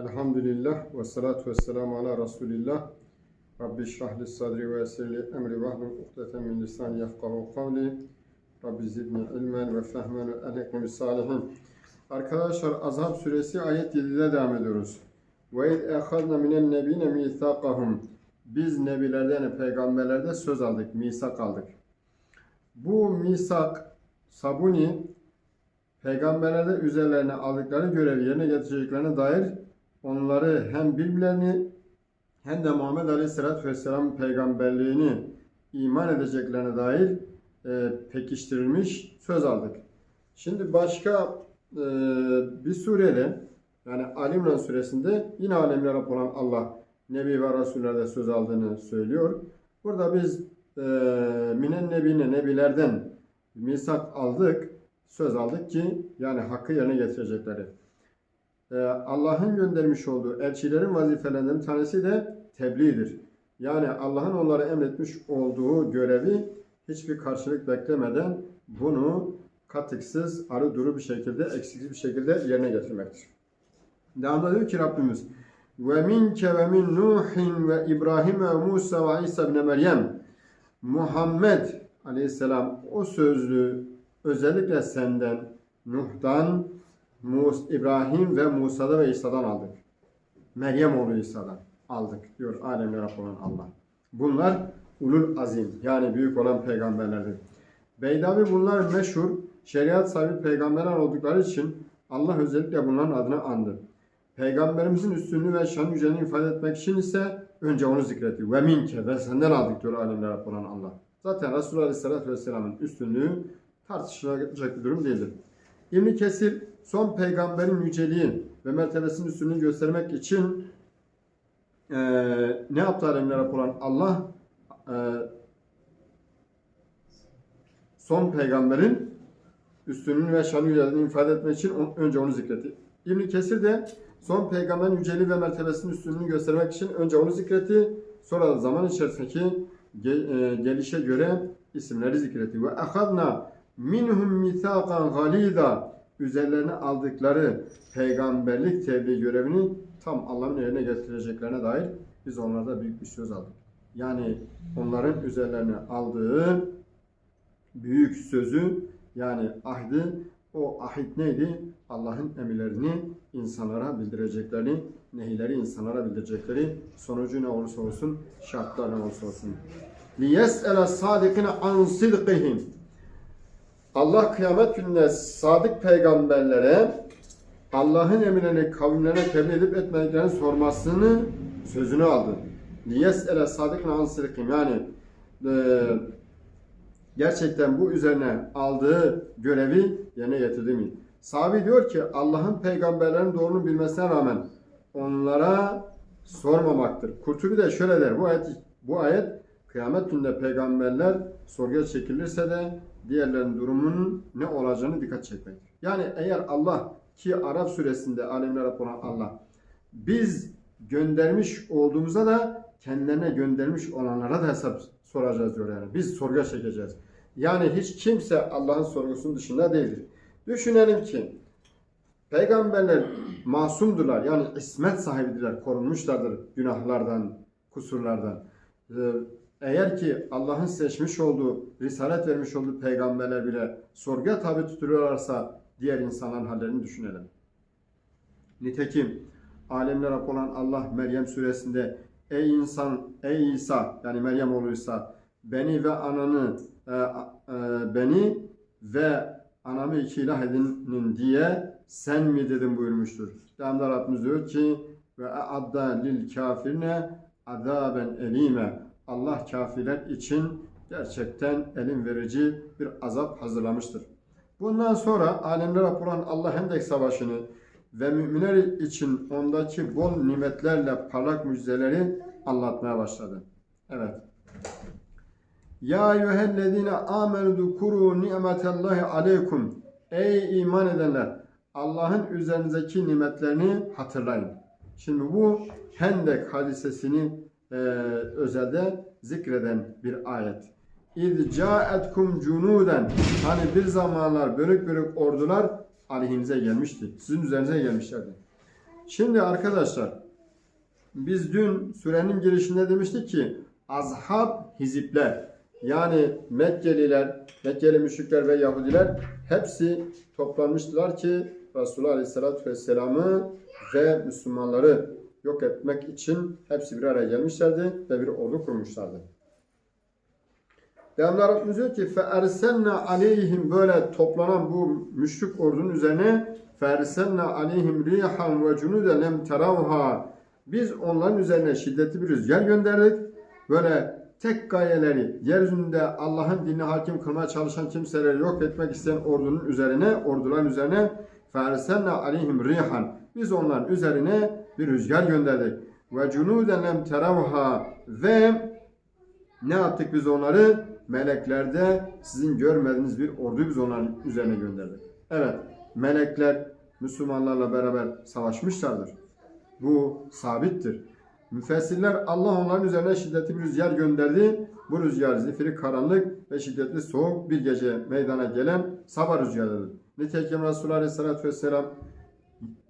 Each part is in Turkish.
Elhamdülillah ve salatu ve selamu ala Resulillah. Rabbi şrah li sadri ve yessir li emri ve ahlul ukdeten min lisani yefkahu kavli. Rabbi zidni ilmen ve fehmen ve elhekme bis salihin. Arkadaşlar Azap suresi ayet 7'de devam ediyoruz. Ve iz ehadna minen nebine mithaqahum. Biz nebilerden, peygamberlerde söz aldık, misak aldık. Bu misak, sabuni, peygamberlerde üzerlerine aldıkları görevi yerine getireceklerine dair onları hem birbirlerini hem de Muhammed Aleyhisselatü Vesselam peygamberliğini iman edeceklerine dair e, pekiştirilmiş söz aldık. Şimdi başka e, bir surede yani Ali suresinde yine alemlere olan Allah Nebi ve Resullerde söz aldığını söylüyor. Burada biz e, minen nebine nebilerden misak aldık, söz aldık ki yani hakkı yerine getirecekleri. Ee, Allah'ın göndermiş olduğu elçilerin vazifelerinden bir tanesi de tebliğdir. Yani Allah'ın onlara emretmiş olduğu görevi hiçbir karşılık beklemeden bunu katıksız, arı duru bir şekilde, eksiksiz bir şekilde yerine getirmektir. Devamında diyor ki Rabbimiz ve minke ve min Nuhin ve İbrahim ve Musa ve İsa ibn Meryem Muhammed aleyhisselam o sözlü özellikle senden Nuh'dan Mus, İbrahim ve Musa'da ve İsa'dan aldık. Meryem oğlu İsa'dan aldık diyor alemlere olan Allah. Bunlar ulul azim yani büyük olan peygamberlerdir. Beydavi bunlar meşhur şeriat sahibi peygamberler oldukları için Allah özellikle bunların adını andı. Peygamberimizin üstünlüğü ve şan yüceliğini ifade etmek için ise önce onu zikretti. Ve minke ve senden aldık diyor alemlere olan Allah. Zaten Resulullah Aleyhisselatü Vesselam'ın üstünlüğü tartışılacak bir durum değildir. İbn Kesir son peygamberin yüceliği ve mertebesinin üstünlüğünü göstermek için eee, ne yaptı alemlere olan Allah eee, son peygamberin üstünlüğünü ve şanı yüceliğini ifade etmek için on- önce onu zikretti. İbn Kesir de son peygamberin yüceliği ve mertebesinin üstünlüğünü göstermek için önce onu zikretti. Sonra zaman içerisindeki eee, gelişe göre isimleri zikretti. Ve ahadna minhum mithakan galida üzerlerine aldıkları peygamberlik tebliğ görevini tam Allah'ın yerine getireceklerine dair biz onlarda büyük bir söz aldık. Yani onların üzerlerine aldığı büyük sözü yani ahdi o ahit neydi? Allah'ın emirlerini insanlara bildirecekleri, nehirleri insanlara bildirecekleri, sonucu ne olursa olsun, şartlar ne olursa olsun. لِيَسْأَلَ الصَّادِقِينَ عَنْ صِدْقِهِمْ Allah kıyamet gününde sadık peygamberlere Allah'ın emirlerini kavimlerine tebliğ edip etmediklerini sormasını sözünü aldı. Liyes ele sadık ansırkim yani e, gerçekten bu üzerine aldığı görevi yerine getirdi mi? Sahabi diyor ki Allah'ın peygamberlerin doğrunu bilmesine rağmen onlara sormamaktır. Kurtubi de şöyle der. Bu ayet bu ayet kıyamet gününde peygamberler sorguya çekilirse de diğerlerinin durumunun ne olacağını dikkat çekmektir. Yani eğer Allah ki Arap suresinde alemler olan Allah biz göndermiş olduğumuzda da kendilerine göndermiş olanlara da hesap soracağız diyor yani. Biz sorguya çekeceğiz. Yani hiç kimse Allah'ın sorgusunun dışında değildir. Düşünelim ki peygamberler masumdurlar. Yani ismet sahibidirler, korunmuşlardır günahlardan, kusurlardan. Eğer ki Allah'ın seçmiş olduğu, risalet vermiş olduğu peygamberler bile sorguya tabi tutuluyorlarsa diğer insanların hallerini düşünelim. Nitekim alemler Rab olan Allah Meryem suresinde ey insan, ey İsa yani Meryem oğlu İsa beni ve ananı e, e, beni ve anamı iki ilah edinin diye sen mi dedim buyurmuştur. Devamda Rabbimiz diyor ki ve adda lil kafirine azaben elime Allah kafirler için gerçekten elin verici bir azap hazırlamıştır. Bundan sonra alemler olan Allah Hendek Savaşı'nı ve müminler için ondaki bol nimetlerle parlak müjdeleri anlatmaya başladı. Evet. Ya eyyühellezine amenu dukuru ni'metallahi aleykum. Ey iman edenler! Allah'ın üzerinizdeki nimetlerini hatırlayın. Şimdi bu Hendek hadisesini e, özelde zikreden bir ayet. İz ca'etkum cunuden hani bir zamanlar bölük bölük ordular aleyhinize gelmişti. Sizin üzerinize gelmişlerdi. Şimdi arkadaşlar biz dün sürenin girişinde demiştik ki azhab hizipler yani Mekkeliler, Mekkeli müşrikler ve Yahudiler hepsi toplanmıştılar ki Resulullah Aleyhisselatü Vesselam'ı ve Müslümanları yok etmek için hepsi bir araya gelmişlerdi ve bir ordu kurmuşlardı. Devamlı Rabbimiz diyor ki فَاَرْسَلْنَا عَلَيْهِمْ böyle toplanan bu müşrik ordunun üzerine فَاَرْسَلْنَا عَلَيْهِمْ رِيحًا وَجُنُودًا لَمْ تَرَوْهَا Biz onların üzerine şiddetli bir rüzgar gönderdik. Böyle tek gayeleri yeryüzünde Allah'ın dinini hakim kılmaya çalışan kimseleri yok etmek isteyen ordunun üzerine, orduların üzerine فَاَرْسَلْنَا عَلَيْهِمْ رِيحًا Biz onların üzerine bir rüzgar gönderdik. Ve cunuden lem terevha ve ne yaptık biz onları? Meleklerde sizin görmediğiniz bir ordu biz onların üzerine gönderdik. Evet, melekler Müslümanlarla beraber savaşmışlardır. Bu sabittir. Müfessirler Allah onların üzerine şiddetli bir rüzgar gönderdi. Bu rüzgar zifiri karanlık ve şiddetli soğuk bir gece meydana gelen sabah rüzgarıdır. Nitekim Resulullah Aleyhisselatü Vesselam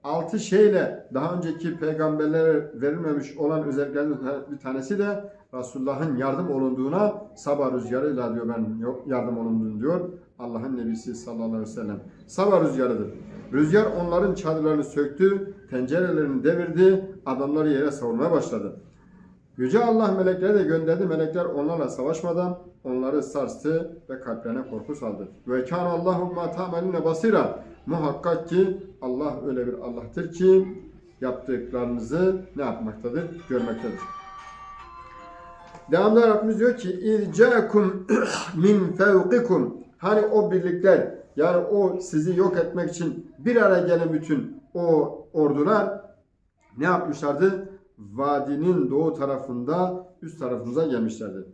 altı şeyle daha önceki peygamberlere verilmemiş olan özelliklerden bir tanesi de Resulullah'ın yardım olunduğuna sabah rüzgarıyla diyor ben yardım olunduğunu diyor Allah'ın Nebisi sallallahu aleyhi ve sellem. Sabah rüzgarıdır. Rüzgar onların çadırlarını söktü, tencerelerini devirdi, adamları yere savurmaya başladı. Yüce Allah melekleri de gönderdi. Melekler onlarla savaşmadan onları sarstı ve kalplerine korku saldı. Ve kan Allahu ma ta'malune basira. Muhakkak ki Allah öyle bir Allah'tır ki yaptıklarınızı ne yapmaktadır? Görmektedir. Devamlı Rabbimiz diyor ki İrca'kum min fevkikum Hani o birlikler yani o sizi yok etmek için bir araya gelen bütün o ordular ne yapmışlardı? Vadinin doğu tarafında üst tarafımıza gelmişlerdi.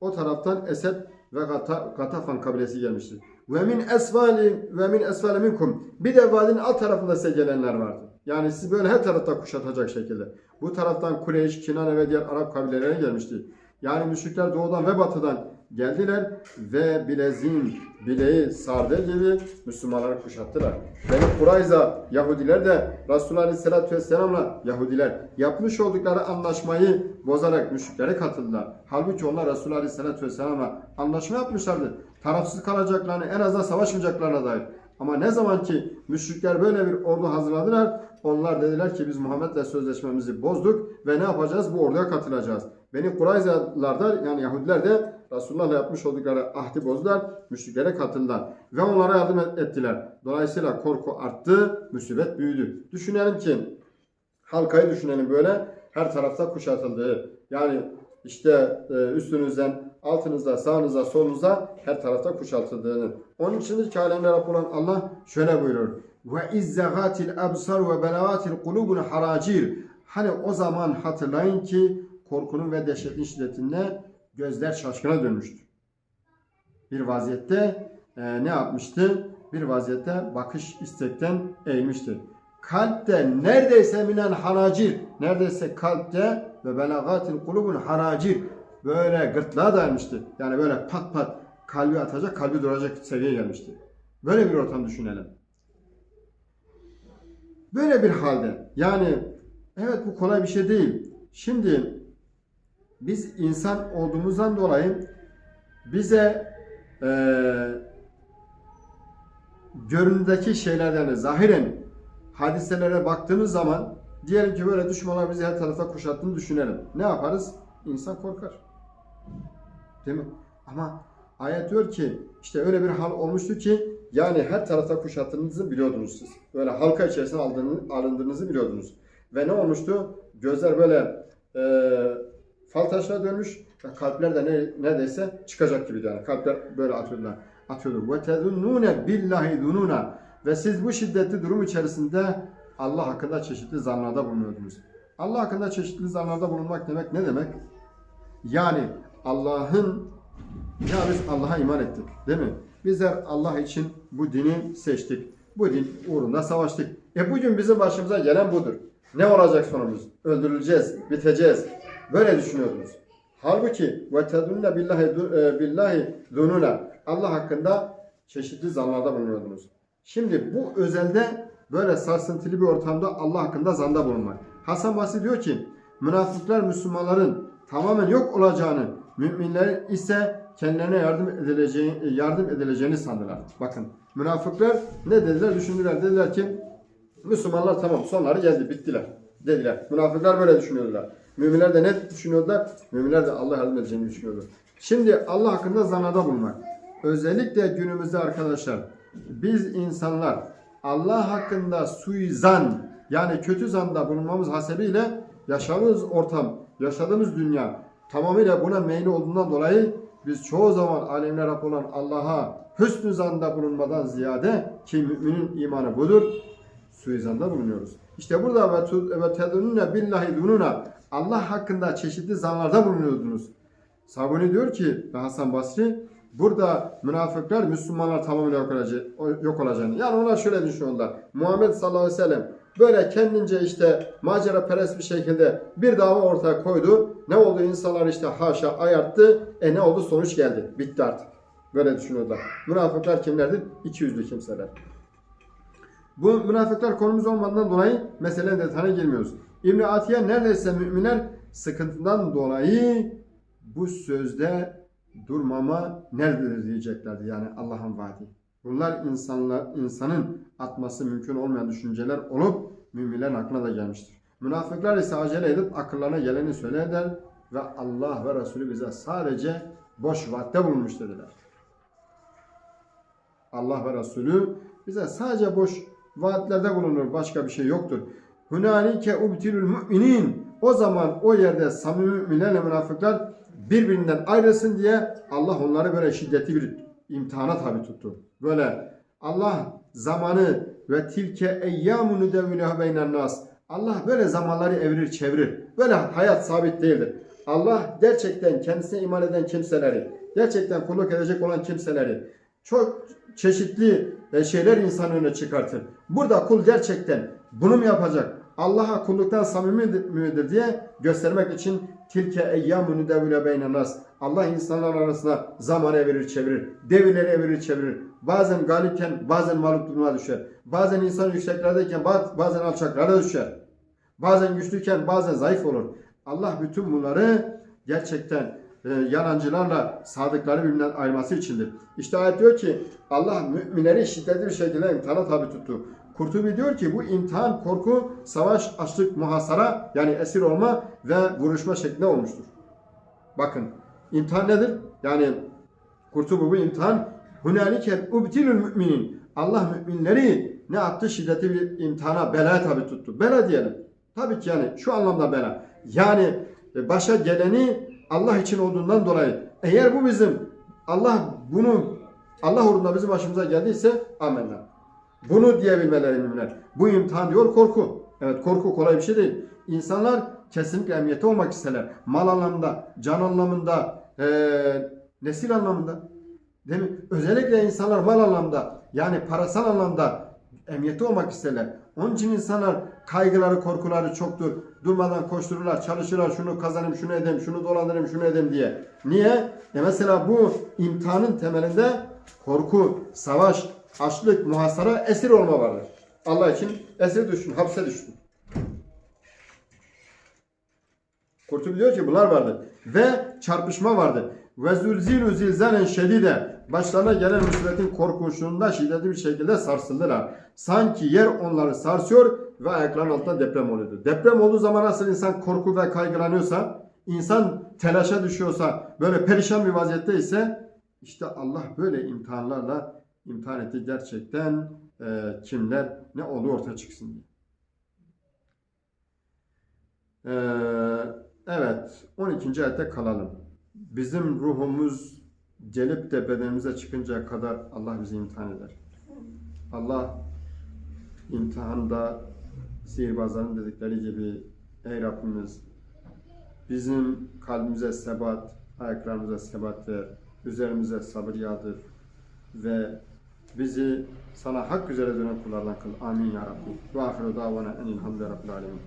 O taraftan Esed ve Gata, Gatafan kabilesi gelmişti. Ve min esvali ve min esvali minkum. Bir de vadinin alt tarafında size gelenler vardı. Yani sizi böyle her tarafta kuşatacak şekilde. Bu taraftan Kureyş, Kinane ve diğer Arap kabileleri gelmişti. Yani müşrikler doğudan ve batıdan geldiler ve bileziğin bileği sardığı gibi Müslümanları kuşattılar. Beni Kurayza Yahudiler de Resulullah Aleyhisselatü Vesselam'la Yahudiler yapmış oldukları anlaşmayı bozarak müşriklere katıldılar. Halbuki onlar Resulullah Aleyhisselatü Vesselam'la anlaşma yapmışlardı. Tarafsız kalacaklarını en azından savaşmayacaklarına dair. Ama ne zaman ki müşrikler böyle bir ordu hazırladılar, onlar dediler ki biz Muhammed'le sözleşmemizi bozduk ve ne yapacağız? Bu orduya katılacağız. Beni Kurayzalar da yani Yahudiler de Resulullah'la yapmış oldukları ahdi bozdular, müşriklere katıldılar ve onlara yardım ettiler. Dolayısıyla korku arttı, musibet büyüdü. Düşünelim ki halkayı düşünelim böyle her tarafta kuşatıldığı yani işte e, üstünüzden, altınızda, sağınızda, solunuzda her tarafta kuşatıldığını. Onun içindir ki alemler Rabbi olan Allah şöyle buyurur. Ve izzagatil absar ve belavatil kulubun haracir. Hani o zaman hatırlayın ki korkunun ve dehşetin şiddetinde gözler şaşkına dönmüştü. Bir vaziyette e, ne yapmıştı? Bir vaziyette bakış istekten eğilmişti. Kalpte neredeyse minen haracir, neredeyse kalpte ve belagatil kulubun haracir böyle gırtlağa dayanmıştı. Yani böyle pat pat kalbi atacak, kalbi duracak seviyeye gelmişti. Böyle bir ortam düşünelim. Böyle bir halde yani evet bu kolay bir şey değil. Şimdi biz insan olduğumuzdan dolayı bize e, göründeki şeylerden zahiren hadiselere baktığımız zaman diyelim ki böyle düşmanlar bizi her tarafa kuşattığını düşünelim. Ne yaparız? İnsan korkar. Değil mi? Ama ayet diyor ki işte öyle bir hal olmuştu ki yani her tarafta kuşattığınızı biliyordunuz siz. Böyle halka içerisine alındığınızı biliyordunuz. Ve ne olmuştu? Gözler böyle e, fal taşına dönmüş kalpler de ne, neredeyse çıkacak gibiydi. Yani kalpler böyle atıyorlar. Atıyordu. Ve tezunnune billahi dununa. Ve siz bu şiddetli durum içerisinde Allah hakkında çeşitli zanlarda bulunuyordunuz. Allah hakkında çeşitli zanlarda bulunmak demek ne demek? Yani Allah'ın ya biz Allah'a iman ettik değil mi? Bizler Allah için bu dini seçtik. Bu din uğrunda savaştık. E bugün bizim başımıza gelen budur. Ne olacak sonumuz? Öldürüleceğiz, biteceğiz. Böyle düşünüyordunuz. Halbuki ve tedunne billahi e, billahi dununa Allah hakkında çeşitli zanlarda bulunuyordunuz. Şimdi bu özelde böyle sarsıntılı bir ortamda Allah hakkında zanda bulunmak. Hasan Basri diyor ki münafıklar Müslümanların tamamen yok olacağını, müminler ise kendilerine yardım edileceği, yardım edileceğini sandılar. Bakın münafıklar ne dediler? Düşündüler. Dediler ki Müslümanlar tamam sonları geldi bittiler dediler. Münafıklar böyle düşünüyorlar. Müminler de ne düşünüyorlar? Müminler de Allah yardım edeceğini düşünüyorlar. Şimdi Allah hakkında zanada bulunmak. Özellikle günümüzde arkadaşlar biz insanlar Allah hakkında suizan yani kötü zanda bulunmamız hasebiyle yaşadığımız ortam, yaşadığımız dünya tamamıyla buna meyli olduğundan dolayı biz çoğu zaman alemler Rab olan Allah'a hüsnü zanda bulunmadan ziyade ki müminin imanı budur suizanda bulunuyoruz. İşte burada ve tedunune billahi dununa Allah hakkında çeşitli zanlarda bulunuyordunuz. Sabuni diyor ki ve Hasan Basri burada münafıklar Müslümanlar tamamen yok, olacağı, yok olacağını. Yani onlar şöyle düşünüyorlar. Muhammed sallallahu aleyhi ve sellem böyle kendince işte macera perest bir şekilde bir dava ortaya koydu. Ne oldu? İnsanlar işte haşa ayarttı. E ne oldu? Sonuç geldi. Bitti artık. Böyle düşünüyorlar. Münafıklar kimlerdir? İki yüzlü kimseler. Bu münafıklar konumuz olmadığından dolayı meselenin detayına girmiyoruz. İbn Atiye neredeyse müminler sıkıntıdan dolayı bu sözde durmama nerededir diyeceklerdi yani Allah'ın vaadi. Bunlar insanlar insanın atması mümkün olmayan düşünceler olup müminlerin aklına da gelmiştir. Münafıklar ise acele edip akıllarına geleni söylerler ve Allah ve Resulü bize sadece boş vaatte bulunmuş dediler. Allah ve Resulü bize sadece boş vaatlerde bulunur. Başka bir şey yoktur. Hunalike ubtilul müminin. O zaman o yerde samimi müminlerle münafıklar birbirinden ayrılsın diye Allah onları böyle şiddetli bir imtihana tabi tuttu. Böyle Allah zamanı ve tilke eyyamu nudevvileha beynen nas. Allah böyle zamanları evirir çevirir. Böyle hayat sabit değildir. Allah gerçekten kendisine iman eden kimseleri, gerçekten kulluk edecek olan kimseleri çok çeşitli e, şeyler insan önüne çıkartır. Burada kul gerçekten bunu mu yapacak? Allah'a kulluktan samimi midir diye göstermek için tilke eyyamu nudevvile beynen nas. Allah insanlar arasında zamanı evirir çevirir. Devirleri evirir çevirir. Bazen galipken bazen mağlup duruma düşer. Bazen insan yükseklerdeyken baz- bazen alçaklara düşer. Bazen güçlüyken bazen zayıf olur. Allah bütün bunları gerçekten e, yalancılarla sadıkları birbirinden ayırması içindir. İşte ayet diyor ki Allah müminleri şiddetli bir şekilde imtihana tabi tuttu. Kurtubi diyor ki bu imtihan korku, savaş, açlık, muhasara yani esir olma ve vuruşma şeklinde olmuştur. Bakın imtihan nedir? Yani Kurtubi bu imtihan Hunalike ubtilul müminin. Allah müminleri ne yaptı? Şiddetli bir imtihana, belaya tabi tuttu. Bela diyelim. Tabii ki yani şu anlamda bela. Yani e, başa geleni Allah için olduğundan dolayı eğer bu bizim Allah bunu Allah uğrunda bizim başımıza geldiyse amenna. Bunu diyebilmeleri müminler. Bu imtihan diyor korku. Evet korku kolay bir şey değil. İnsanlar kesinlikle emniyette olmak isterler. Mal anlamında, can anlamında, eee, nesil anlamında. Değil mi? Özellikle insanlar mal anlamda yani parasal anlamda emniyette olmak isterler. Onun için insanlar kaygıları, korkuları çoktur. Durmadan koştururlar, çalışırlar. Şunu kazanayım, şunu edeyim, şunu dolandırayım, şunu edeyim diye. Niye? E mesela bu imtihanın temelinde korku, savaş, açlık, muhasara, esir olma vardır. Allah için esir düştün, hapse düştün. Kurtubi ki bunlar vardı. Ve çarpışma vardı. Ve zülzilu zilzalen şedide. Başlarına gelen musibetin korkunçluğunda şiddetli bir şekilde sarsıldılar. Sanki yer onları sarsıyor ve ayaklarının altında deprem oluyordu. Deprem olduğu zaman nasıl insan korku ve kaygılanıyorsa, insan telaşa düşüyorsa, böyle perişan bir vaziyette ise işte Allah böyle imtihanlarla imtihan etti gerçekten e, kimler ne olduğu ortaya çıksın diye. Ee, evet 12. ayette kalalım. Bizim ruhumuz gelip de bedenimize çıkıncaya kadar Allah bizi imtihan eder. Allah imtihanda sihirbazların dedikleri gibi ey Rabbimiz bizim kalbimize sebat, ayaklarımıza sebat ver, üzerimize sabır yağdır ve bizi sana hak üzere dönen kullardan kıl. Amin ya Rabbi. Ve ahiru davana enilhamdülillahi rabbil alemin.